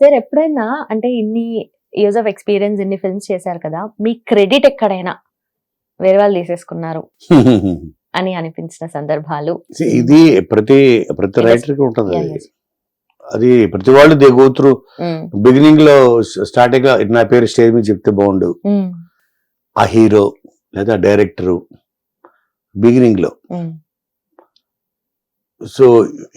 Sir ఎప్పుడైనా అంటే ఇన్ని ఇయర్స్ ఆఫ్ ఎక్స్పీరియన్స్ ఇన్ని ఫిల్మ్స్ చేశారు కదా మీ క్రెడిట్ ఎక్కడైనా వేరే వాళ్ళు తీసేసుకున్నారు అని అనిపించిన సందర్భాలు? ఇది ప్రతి ప్రతి. రైటర్కి ఉంటది అది. ప్రతి వాళ్ళు దే గోత్రు బిగినింగ్లో స్టార్టింగ్గా నా పేరు స్టేజ్ మీద చెప్తే బాగుండు. ఉమ్, ఆ హీరో లేదా డైరెక్టర్ బిగినింగ్లో ఉమ్, సో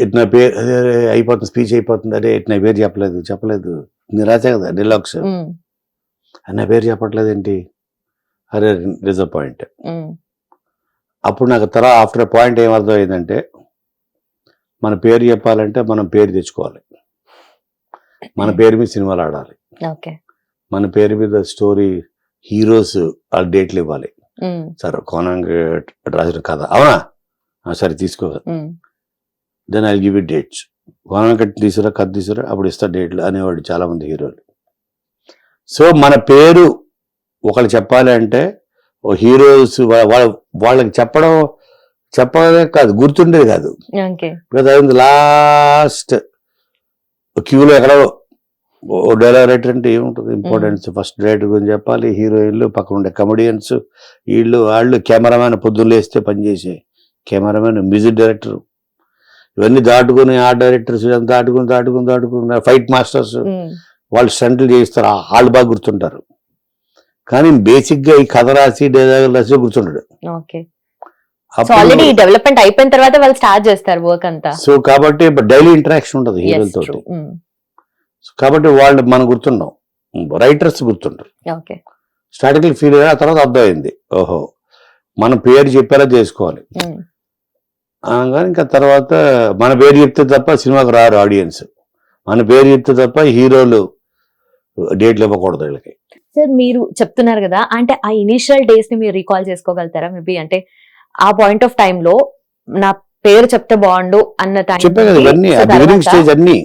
ఇట్ నా పేరు అదే అదే అయిపోతుంది స్పీచ్ అయిపోతుంది. అరే ఇట్ నా పేరు చెప్పలేదు చెప్పలేదు. నిరాశ కదా డిలాక్స్ నా పేరు చెప్పట్లేదు ఏంటి అరే డిసప్పాయింట్. ఉమ్, అప్పుడు నాకు తర్వాత ఆఫ్టర్ పాయింట్ ఏమర్థం అయిందంటే మన పేరు చెప్పాలంటే మనం పేరు తెచ్చుకోవాలి. మన పేరు మీద సినిమాలు ఆడాలి. మన పేరు మీద స్టోరీ హీరోస్ వాళ్ళ డేట్లు ఇవ్వాలి. సరే కోనంగ్ రాసిన కథ. అవునా? ఆ, సరే తీసుకో. Then I give it dates కోనంగ్ కట్టి తీసుకురా కథ తీసుకురా అప్పుడు ఇస్తా డేట్లు అనేవాడు చాలా మంది హీరోలు. సో మన పేరు ఒకళ్ళు చెప్పాలి అంటే ఓ హీరోస్ వాళ్ళ వాళ్ళకి చెప్పడం చెప్పడమే కాదు గుర్తుండేది కాదు. బికాజ్ అది లాస్ట్ క్యూలో ఎక్కడో ఓ డైరెక్టర్ అంటే ఏముంటుంది? ఇంపార్టెన్స్ ఫస్ట్ డైరెక్టర్ గురించి చెప్పాలి హీరోయిన్లు పక్కన ఉండే కమెడియన్స్ వీళ్ళు వాళ్ళు కెమెరామ్యాన్ పొద్దున్న లేస్తే పనిచేసే కెమెరామ్యాన్ మ్యూజిక్ డైరెక్టర్ ఇవన్నీ దాటుకుని ఆ డైరెక్టర్స్ ఇదంతా దాటుకుని దాటుకుని దాటుకుని ఫైట్ మాస్టర్స్ వాళ్ళు స్టంట్లు చేయిస్తారు. వాళ్ళు బాగా గుర్తుంటారు. కానీ బేసిక్గా ఈ కథ రాసి డైలాగ్ రాసి గుర్తుంటాడు. ఓకే. సో అప్పుడు- ఆల్రెడీ డెవలప్మెంట్ అయిపోయిన తర్వాత వాళ్ళు స్టార్ట్ చేస్తారు వర్క్ అంతా. సో కాబట్టి డైలీ ఇంటరాక్షన్ ఉంటుంది హీరోలతో కాబట్టి వాళ్ళు మనం గుర్తుండం రైటర్స్ గుర్తుంటారు. స్టాటికల్ ఫీల్ అయ్యా ఆ తర్వాత అర్థమైంది. ఓహో. మన పేరు చెప్పేలా చేసుకోవాలి. అనగానే ఇంకా తర్వాత మన పేరు చెప్తే తప్ప సినిమాకి రారు ఆడియన్స్. మన పేరు చెప్తే తప్ప హీరోలు డేట్లు ఇవ్వకూడదు వీళ్ళకి. సార్ మీరు చెప్తున్నారు కదా అంటే ఆ ఇనిషియల్ డేస్ని మీరు రీకాల్ చేసుకోగలుగుతారా మేబీ? అంటే ఆ పాయింట్ ఆఫ్ టైం లో నా పేరు చెప్తే బాగుండు అన్న టైం చెప్పే కదా ఇవన్నీ బిగినింగ్ స్టేజ్ అన్ని.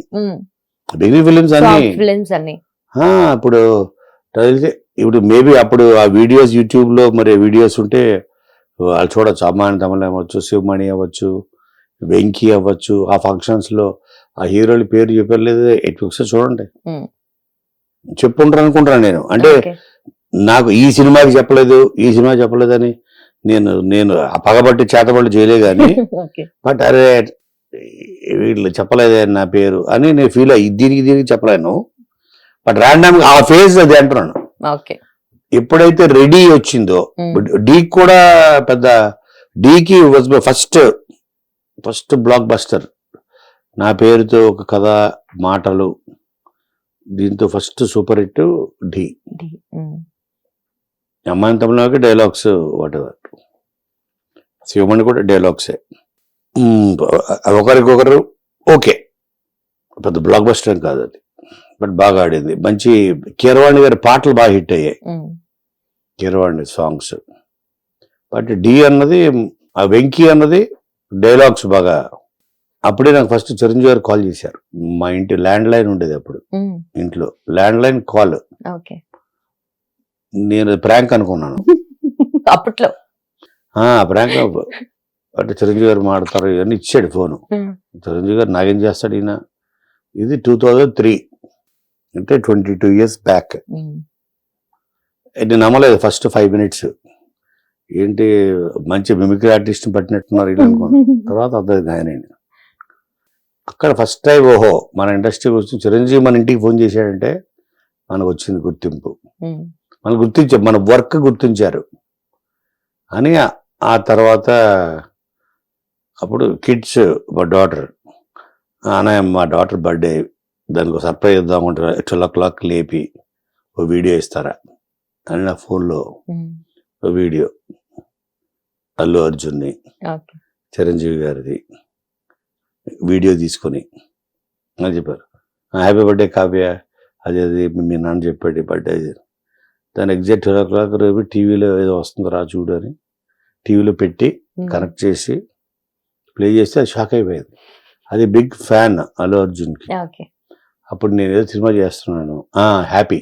ఫిలిమ్స్ అన్ని. ఫిలిమ్స్ అన్ని. ఇప్పుడు ఇప్పుడు మేబీ అప్పుడు ఆ వీడియోస్ యూట్యూబ్లో మరి వీడియోస్ ఉంటే వాళ్ళు చూడొచ్చు. అమ్మాని తమల అవ్వచ్చు శివమణి అవ్వచ్చు వెంకీ అవ్వచ్చు. ఆ ఫంక్షన్స్లో ఆ హీరోల పేరు చెప్పలేదు. ఎటు ఒకసారి చూడండి. చెప్పుంటారు అనుకుంటాను నేను. అంటే నాకు ఈ సినిమాకి చెప్పలేదు ఈ సినిమా చెప్పలేదని నేను నేను ఆ పగబట్టి చేతబట్టి చేయలే కానీ బట్ అరే వీళ్ళు చెప్పలేదే నా పేరు అని నేను ఫీల్ అయ్యి దీనికి దీనికి చెప్పలేను. బట్ ర్యాండమ్ ఆ ఫేజ్ అది అంటున్నాను. ఓకే. ఎప్పుడైతే రెడీ వచ్చిందో డీ కూడా పెద్ద డీకి was my first first blockbuster నా పేరుతో ఒక కథ మాటలు దీంతో ఫస్ట్ సూపర్ హిట్ ఢీ. అమ్మాయి తమిళకి డైలాగ్స్ వాట్ ఎవర్ శివమణి కూడా డైలాగ్సే మ్మ్, ఒకరికొకరు ఓకే పెద్ద బ్లాక్ బస్టర్ కాదు అది. బట్ బాగా ఆడింది. మంచి కీరవాణి గారి పాటలు బాగా హిట్ అయ్యాయి. కీరవాణి సాంగ్స్. బట్ డి అన్నది ఆ వెంకీ అన్నది డైలాగ్స్ బాగా. అప్పుడే నాకు ఫస్ట్ చిరంజీవి గారు కాల్ చేశారు. మా ఇంటి ల్యాండ్ లైన్ ఉండేది అప్పుడు. ఇంట్లో. ల్యాండ్ లైన్ కాల్ నేను ప్రాంక్ అనుకున్నాను. అప్పట్లో. ప్రాంక్ అంటే చిరంజీవి గారు మాడతారు ఇవన్నీ ఇచ్చాడు ఫోను. చిరంజీవి గారు నాగేం చేస్తాడు ఈయన? ఇది టూ థౌజండ్ త్రీ. అంటే ట్వంటీ టూ ఇయర్స్ బ్యాక్ నేను నమ్మలేదు ఫస్ట్ ఫైవ్ మినిట్స్ ఏంటి మంచి మిమిక్రీ ఆర్టిస్ట్ పట్టినట్టున్నారు ఇలా అనుకున్నాను తర్వాత అర్థమైంది ఆయన అక్కడ ఫస్ట్ టైం ఓహో మన ఇండస్ట్రీకి వచ్చి చిరంజీవి మన ఇంటికి ఫోన్ చేశాడంటే మనకు వచ్చింది గుర్తింపు. ఉమ్, మనం గుర్తించారు మన వర్క్ గుర్తించారు. అని ఆ- తర్వాత అప్పుడు కిడ్స్ మా డాటర్ అన్నయ్య మా డాటర్ బర్త్డే దానికి సర్ప్రైజ్ ఇద్దాం అనుకుంటారా ట్వెల్వ్ ఓ క్లాక్ లేపి ఓ వీడియో ఇస్తారా? అని నా ఫోన్లో ఓ వీడియో. అల్లు అర్జున్ని చిరంజీవి గారిది. వీడియో తీసుకొని అని చెప్పారు. Happy birthday Kavya. అది అది మీ నాన్న చెప్పాడు బర్త్డే అది. దాని ఎగ్జాక్ట్ ట్వెల్వ్ ఓ క్లాక్ రేపు టీవీలో ఏదో వస్తుంది రా చూడు అని టీవీలో పెట్టి కనెక్ట్ చేసి ప్లే చేస్తే అది షాక్ అయిపోయింది. అది బిగ్ ఫ్యాన్ అల్లు అర్జున్కి. అప్పుడు నేను ఏదో సినిమా చేస్తున్నాను. హ్యాపీ.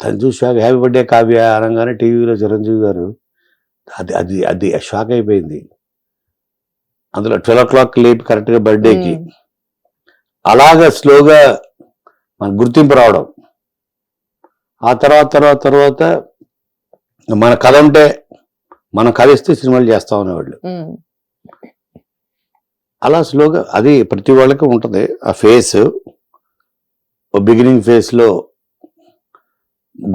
తను చూసి షాక్ హ్యాపీ బర్త్డే కావ్య అనగానే టీవీలో చిరంజీవి గారు అది అది అది షాక్ అయిపోయింది. అందులో ట్వెల్వ్ ఓ క్లాక్ లేపి కరెక్ట్గా బర్త్డేకి. అలాగా స్లోగా మన గుర్తింపు రావడం. ఆ తర్వాత తర్వాత తర్వాత మన కథ ఉంటే మన కథ ఇస్తే సినిమాలు చేస్తా ఉమ్, అలా స్లోగా అది ప్రతి వాళ్ళకి ఉంటుంది. ఆ ఫేస్ బిగినింగ్ ఫేస్లో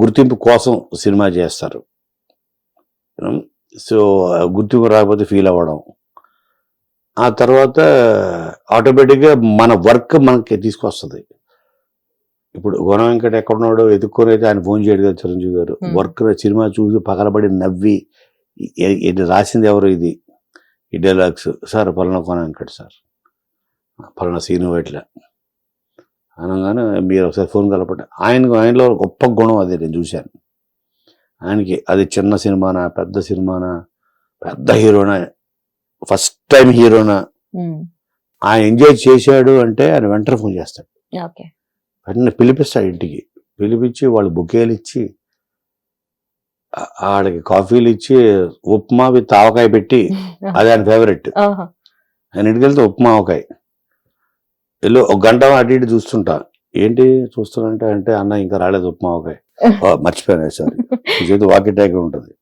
గుర్తింపు కోసం సినిమా చేస్తారు. సో గుర్తింపు రాకపోతే ఫీల్ అవ్వడం. ఆ తర్వాత ఆటోమేటిక్గా మన వర్క్ మనకి తీసుకొస్తుంది. ఇప్పుడు గుణ వెంకట ఎక్కడున్నాడో ఎదుక్కొని అయితే ఆయన ఫోన్ చేయడు కదా చిరంజీవి గారు. వర్క్ సినిమా చూసి పగలబడి నవ్వి "ఏ- ఇది రాసింది ఎవరు ఇది? ఈ డైలాగ్స్. సార్ పలానా కోన వెంకట సార్. పలానా సీను ఇట్లా అనగానే మీరు ఒకసారి ఫోన్ కలపండి. ఆయన ఆయనలో గొప్ప గుణం అది నేను చూశాను. ఆయనకి అది చిన్న సినిమానా పెద్ద సినిమానా పెద్ద హీరోనా ఫస్ట్ టైం హీరోనా. ఆయన ఎంజాయ్ చేశాడు అంటే ఆయన వెంటనే ఫోన్ చేస్తాడు. వెంటనే పిలిపిస్తాడు ఇంటికి. పిలిపించి వాళ్ళు బుకేలు ఇచ్చి ఆడికి కాఫీలు ఇచ్చి ఉప్మా విత్ ఆవకాయ పెట్టి అది ఆయన ఫేవరెట్ ఆయన ఇంటికి వెళ్తే ఉప్మా ఆవకాయ. వెళ్ళు ఒక గంట అటు ఇటు చూస్తుంటా. ఏంటి చూస్తున్నంటే అంటే అన్న ఇంకా రాలేదు ఉప్మా ఆవకాయ. "ఓ, మర్చిపోయాను సార్ చేతి వాకి ట్యాక్ ఉంటుంది.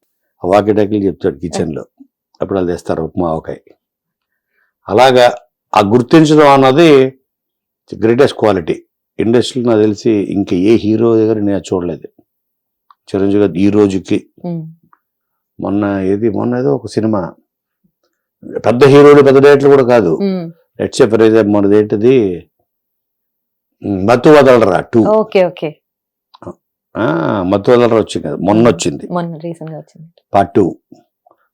ఆ వాకి ట్యాక్లు చెప్తాడు కిచెన్లో అప్పుడు వాళ్ళు తెస్తారు ఉప్మా ఆవకాయ. అలాగా ఆ గుర్తించడం అన్నది గ్రేటెస్ట్ క్వాలిటీ. ఇండస్ట్రీలో నాకు తెలిసి ఇంకా ఏ హీరో దగ్గర నేను చూడలేదు. చిరంజీవి గారు ఈ రోజుకి మొన్న ఏది? మొన్న ఏదో ఒక సినిమా. పెద్ద హీరోలు పెద్ద డైరెక్టర్లు కూడా కాదు. లెట్స్ ఫర్ ఎగ్జాంపుల్ మనది ఏంటిది? మత్తు వదలరా టూ. Okay okay. మత్తు వదలరా వచ్చింది కదా. మొన్న వచ్చింది. Part two.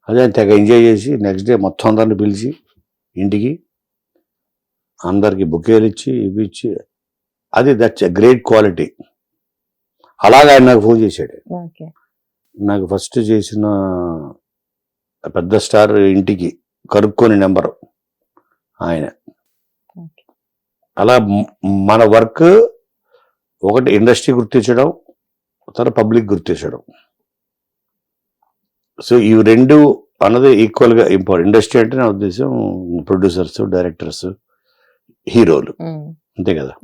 అదే తెగ ఎంజాయ్ చేసి నెక్స్ట్ డే మొత్తం అందరిని పిలిచి ఇంటికి అందరికి బుకేలు ఇచ్చి ఇవి ఇచ్చి అది దట్స్ గ్రేట్ క్వాలిటీ అలాగే ఆయన నాకు ఫోన్ చేశాడు. నాకు ఫస్ట్ చేసిన పెద్ద స్టార్ ఇంటికి కనుక్కొని నెంబరు ఆయన. అలా మన వర్క్ ఒకటి ఇండస్ట్రీ గుర్తించడం తర్వాత పబ్లిక్ గుర్తించడం. సో ఇవి రెండు అన్నది ఈక్వల్గా ఇంపార్టెంట్ ఇండస్ట్రీ అంటే నా ఉద్దేశం ప్రొడ్యూసర్స్ డైరెక్టర్స్ హీరోలు. అంతే కదా.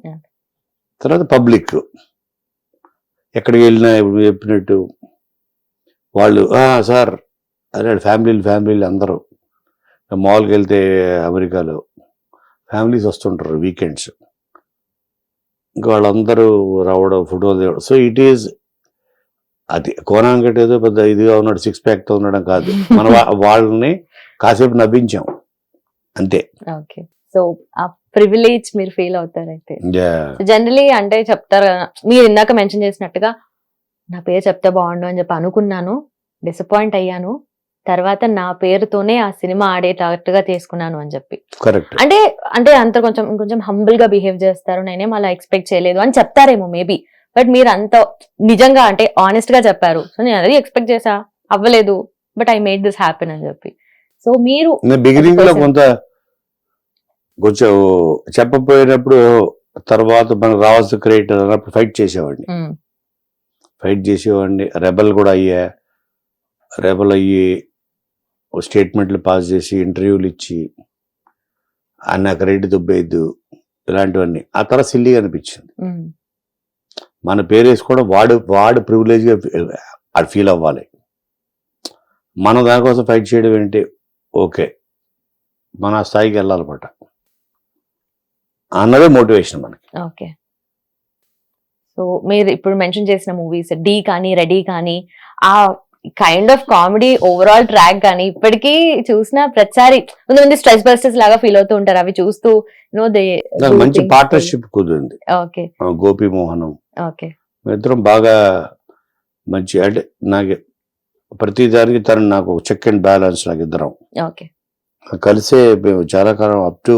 తర్వాత పబ్లిక్. ఎక్కడికి వెళ్ళినా ఇప్పుడు చెప్పినట్టు వాళ్ళు సార్ అదే ఫ్యామిలీలు ఫ్యామిలీలు అందరూ. మాల్కి వెళ్తే అమెరికాలో ఫ్యామిలీస్ వస్తుంటారు వీకెండ్స్. ఇంకా వాళ్ళందరూ రావడం ఫోటో తీయడం సో ఇట్ ఈజ్ అది కోనాంకట్ ఏదో పెద్ద ఇదిగా ఉన్నాడు సిక్స్ ప్యాక్తో ఉండడం కాదు. మన వాళ్ళని కాసేపు నవ్వించాం. అంతే. ఓకే. సో ఆ ప్రివిలేజ్ మీరు ఫీల్ అవుతారు అయితే. జనరలీ అంటే చెప్తారు మీరు ఇందాక మెన్షన్ చేసినట్టుగా నా పేరు చెప్తే బాగుండు అని చెప్పి అనుకున్నాను డిసప్పాయింట్ అయ్యాను తర్వాత నా పేరుతోనే ఆ సినిమా ఆడేటట్టుగా తీసుకున్నాను అని చెప్పి. అంటే అంటే అంత కొంచెం కొంచెం హంబుల్గా బిహేవ్ చేస్తారు నేనేం అలా ఎక్స్పెక్ట్ చేయలేదు అని చెప్తారేమో మేబీ బట్ మీరు అంత నిజంగా అంటే ఆనెస్ట్గా చెప్పారు. సో నేను అది ఎక్స్పెక్ట్ చేసా అవ్వలేదు but I made this happen అని చెప్పి. సో మీరు బిగినింగ్లో. కొంత కొంచెం చెప్పపోయినప్పుడు తర్వాత మనకు రావాల్సిన క్రియేటర్ అన్నప్పుడు ఫైట్ చేసేవాడిని. ఫైట్ చేసేవాడిని. రెబల్ కూడా అయ్యా. రెబల్ అయ్యి స్టేట్మెంట్లు పాస్ చేసి ఇంటర్వ్యూలు ఇచ్చి "ఆ, నాకు రేటు దుబ్బేద్దు ఇలాంటివన్నీ. ఆ తర్వాత సిల్లీగా అనిపించింది. మన పేరు వేసుకోవడం వాడు వాడు ప్రివిలేజ్గా అది ఫీల్ అవ్వాలి. మనం దానికోసం ఫైట్ చేయడం ఏంటి? ఓకే. మన స్థాయికి వెళ్ళాలన్నమాట. అన్నదే మోటివేషన్ మనకి. ఓకే. సో మీరు ఇప్పుడు మెన్షన్ చేసిన మూవీస్ డి కానీ రెడీ కానీ ఆ kind of comedy overall track కానీ ఇప్పటికీ చూసిన ప్రతిసారి కొంతమంది స్ట్రెస్ బస్టర్స్ లాగా ఫీల్ అవుతూ ఉంటారు. అవి చూస్తూ నో దే మంచి పార్ట్నర్షిప్ కుదిరింది. ఓకే. గోపి మోహనం. ఓకే. ఇద్దరం బాగా మంచి అంటే నాకు ప్రతి దానికి తను నాకు చెక్ అండ్ బ్యాలెన్స్ నాకు ఇద్దరం. ఓకే. కలిసే మేము చాలా కాలం up to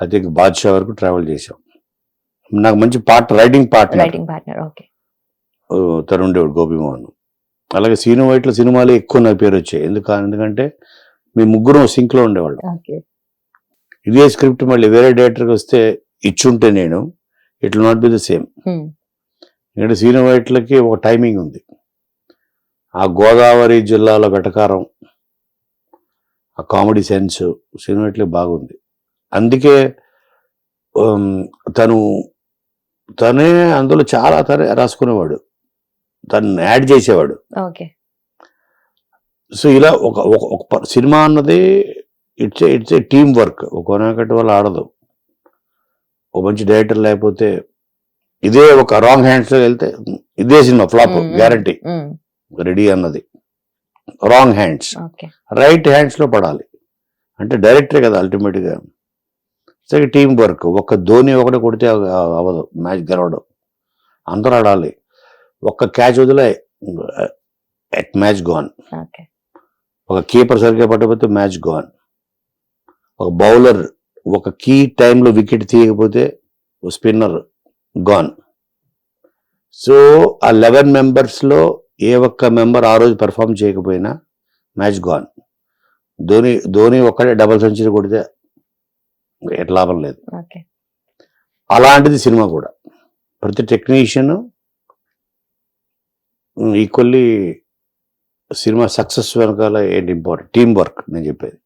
I think Badshah వరకు ట్రావెల్ చేసాం నాకు మంచి part writing partner writing partner okay ఉండేవాడు గోపిమోహన్. అలాగే సీను వైట్ల సినిమాలే ఎక్కువ నా పేరు వచ్చాయి. ఎందుకు ఎందుకంటే మీ ముగ్గురం సింక్లో ఉండేవాళ్ళం ఇదే స్క్రిప్ట్ మళ్ళీ వేరే డైరెక్టర్కి వస్తే ఇచ్చుంటే నేను it will not be the same ఎందుకంటే సీను వైట్లకి ఒక టైమింగ్ ఉంది. ఆ గోదావరి జిల్లాలో వెటకారం ఆ కామెడీ సెన్స్ సీను వైట్లకి బాగుంది. అందుకే తను తనే అందులో చాలా తనే రాసుకునేవాడు. తను యాడ్ చేసేవాడు. ఓకే. సో ఇలా ఒక ఒక సినిమా అన్నది it's it's a team work. ఒకనొకటి వల్ల ఆడదు. ఒక మంచి డైరెక్టర్ లేకపోతే ఇదే ఒక రాంగ్ హ్యాండ్స్లో వెళ్తే ఇదే సినిమా ఫ్లాప్. గ్యారంటీ. రెడీ అన్నది. Wrong hands. రైట్ హ్యాండ్స్లో పడాలి. అంటే డైరెక్టరే కదా అల్టిమేట్గా. సరే టీం వర్క్ ఒక్క ధోని ఒకటి కొడితే అవ- అవ్వదు. మ్యాచ్ గెలవడం. అందరూ ఆడాలి. ఒక్క క్యాచ్ వదిలే మ్యాచ్ గోన్. ఒక కీపర్ సరిగ్గా పట్టకపోతే మ్యాచ్ గోన్. ఒక బౌలర్ ఒక కీ టైంలో వికెట్ తీయకపోతే స్పిన్నర్ గాన్. సో ఆ లెవెన్ మెంబర్స్లో ఏ ఒక్క మెంబర్ ఆ రోజు పెర్ఫామ్ చేయకపోయినా మ్యాచ్ గాన్. ధోని ధోని ఒక్కడే డబుల్ సెంచరీ కొడితే ఎట్ లాభం లేదు. అలాంటిది సినిమా కూడా. ప్రతి టెక్నీషియన్ ఈక్వల్లీ సినిమా సక్సెస్ వెనకాల ఏంటి ఇంపార్టెంట్? టీం వర్క్ నేను చెప్పేది.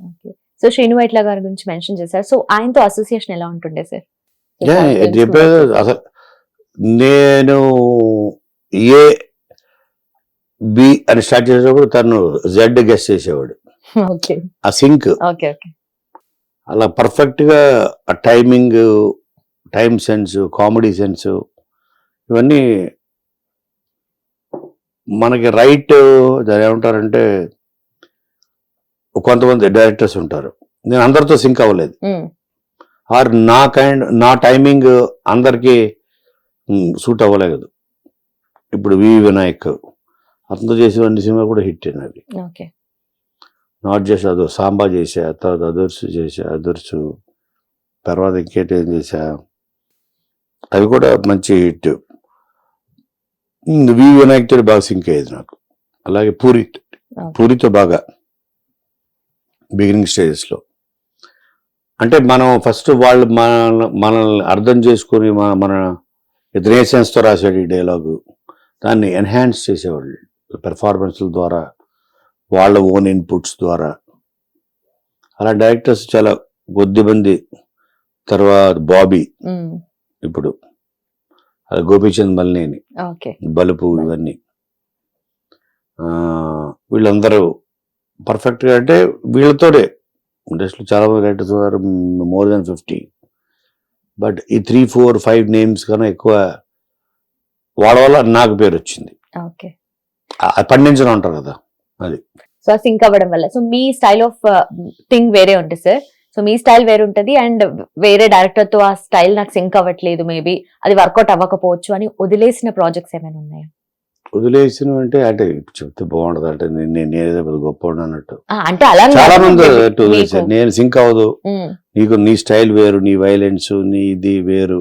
ఓకే. సో శ్రీను వైట్ల గారి గురించి మెన్షన్ చేశారు. సో ఆయనతో అసోసియేషన్ ఎలా ఉంటుండే సార్? చెప్పేది అసలు నేను ఏ బి అని స్టార్ట్ చేసేటప్పుడు తను జెడ్ గెస్ట్ చేసేవాడు. ఆ సింక్. Okay okay. అలా పర్ఫెక్ట్గా ఆ timing time sense comedy sense ఇవన్నీ మనకి రైట్ దాని ఏమంటారంటే కొంతమంది డైరెక్టర్స్ ఉంటారు. నేను అందరితో సింక్ అవ్వలేదు. ఆర్ నా కైండ్ నా టైమింగ్ అందరికీ సూట్ అవ్వలేదు. ఇప్పుడు వి వినాయక్ అతను చేసిన అన్ని సినిమా కూడా హిట్ అయినవి ఓకే. నాట్ జస్ట్ అదో సాంబా చేసా తర్వాత అదర్స్ చేసా అదర్స్ తర్వాత ఇంకేటి ఏం చేసా అవి కూడా మంచి హిట్. వి వినాయక్ తోటి బాగా సింక్ అయ్యేది నాకు. అలాగే పూరి. పూరితో బాగా బిగినింగ్ స్టేజెస్లో. అంటే మనం ఫస్ట్ వాళ్ళు మన మనల్ని అర్థం చేసుకొని మన మన తో రాసాడు ఈ డైలాగు. దాన్ని ఎన్హాన్స్ చేసేవాళ్ళు పెర్ఫార్మెన్స్ల ద్వారా. వాళ్ళ ఓన్ ఇన్పుట్స్ ద్వారా. అలా డైరెక్టర్స్ చాలా కొద్ది మంది తర్వాత బాబీ ఇప్పుడు అది గోపీచంద్ మల్నేని బలుపు ఇవన్నీ. వీళ్ళందరూ పర్ఫెక్ట్గా అంటే వీళ్ళతోనే ఇండస్ట్రీలో చాలా మంది రైటర్స్ ఉన్నారు మోర్ దెన్ ఫిఫ్టీ బట్ ఈ త్రీ ఫోర్ ఫైవ్ నేమ్స్ కన్నా ఎక్కువ వాళ్ళ వల్ల నాకు పేరు వచ్చింది పండించడం అంటారు కదా. సో సింక్ అవ్వడం వల్ల. సో మీ స్టైల్ ఆఫ్ థింగ్ వేరే ఉంటుంది సార్ సో మీ స్టైల్ వేరే ఉంటది అండ్ వేరే డైరెక్టర్తో ఆ స్టైల్ నాకు సింక్ అవ్వట్లేదు మేబీ అది వర్కౌట్ అవ్వకపోవచ్చు అని వదిలేసిన ప్రాజెక్ట్స్ ఏమైనా ఉన్నాయా? వదిలేసిన అంటే అంటే చెప్తే బాగుండదు. అంటే నేను పెద్ద గొప్ప అన్నట్టు. అంటే అలా చాలా మంది నేను సింక్ అవ్వదు. నీకు నీ స్టైల్ వేరు నీ వైలెన్స్ నీ ఇది వేరు.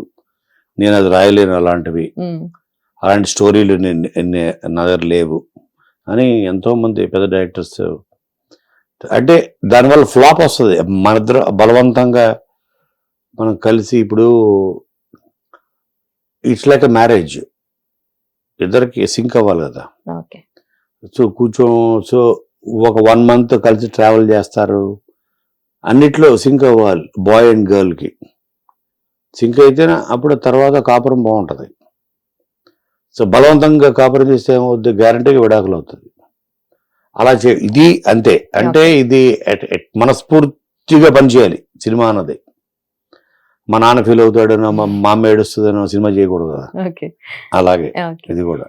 నేను అది రాయలేను అలాంటివి. అలాంటి స్టోరీలు నా దగ్గర లేవు. అని ఎంతో మంది పెద్ద డైరెక్టర్స్ అంటే దానివల్ల ఫ్లాప్ వస్తుంది. మన ఇద్దరు బలవంతంగా మనం కలిసి ఇప్పుడు ఇట్స్ లైక్ ఎ మ్యారేజ్. ఇద్దరికి సింక్ అవ్వాలి కదా. సో కూర్చో సో ఒక వన్ మంత్ కలిసి ట్రావెల్ చేస్తారు. అన్నిట్లో సింక్ అవ్వాలి బాయ్ అండ్ గర్ల్కి. సింక్ అయితేనే అప్పుడు తర్వాత కాపురం బాగుంటుంది. సో బలవంతంగా కాపురం చేస్తే ఏమవుద్ది? గ్యారంటీగా విడాకులు అవుతుంది అలా చే ఇది అంతే. అంటే ఇది మనస్ఫూర్తిగా పనిచేయాలి సినిమా అన్నది. మా నాన్న ఫీల్ అవుతాడనో మా అమ్మ ఏడుస్తుందనో సినిమా చేయకూడదు కదా. అలాగే. ఇది కూడా.